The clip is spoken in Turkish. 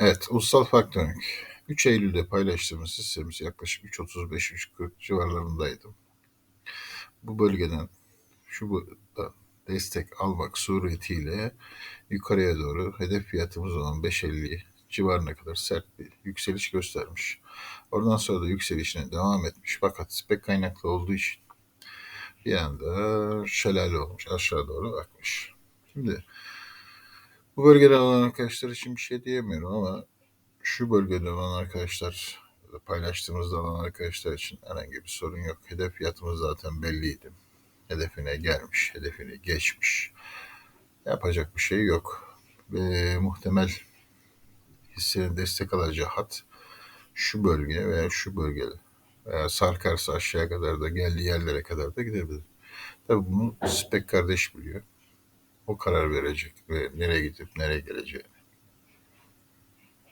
Evet, Ulusal Faktörünk. 3 Eylül'de paylaştığımız hissemiz yaklaşık 3.35-3.40 civarlarındaydı. Bu bölgeden şu burada destek almak suretiyle yukarıya doğru hedef fiyatımız olan 5.50 civarına kadar sert bir yükseliş göstermiş. Oradan sonra da yükselişine devam etmiş. Fakat spek kaynaklı olduğu için bir anda şelale olmuş. Aşağı doğru akmış. Şimdi bu bölgede olan arkadaşlar için bir şey diyemiyorum ama şu bölgede olan arkadaşlar paylaştığımızda olan arkadaşlar için herhangi bir sorun yok. Hedef fiyatımız zaten belliydi. Hedefine gelmiş, hedefini geçmiş. Yapacak bir şey yok. Ve muhtemel hissenin destek alacağı hat şu bölge veya şu bölge veya sarkarsa aşağıya kadar da geldiği yerlere kadar da gidebilir. Tabii bunu spek kardeş biliyor. O karar verecek ve nereye gidip nereye geleceğini.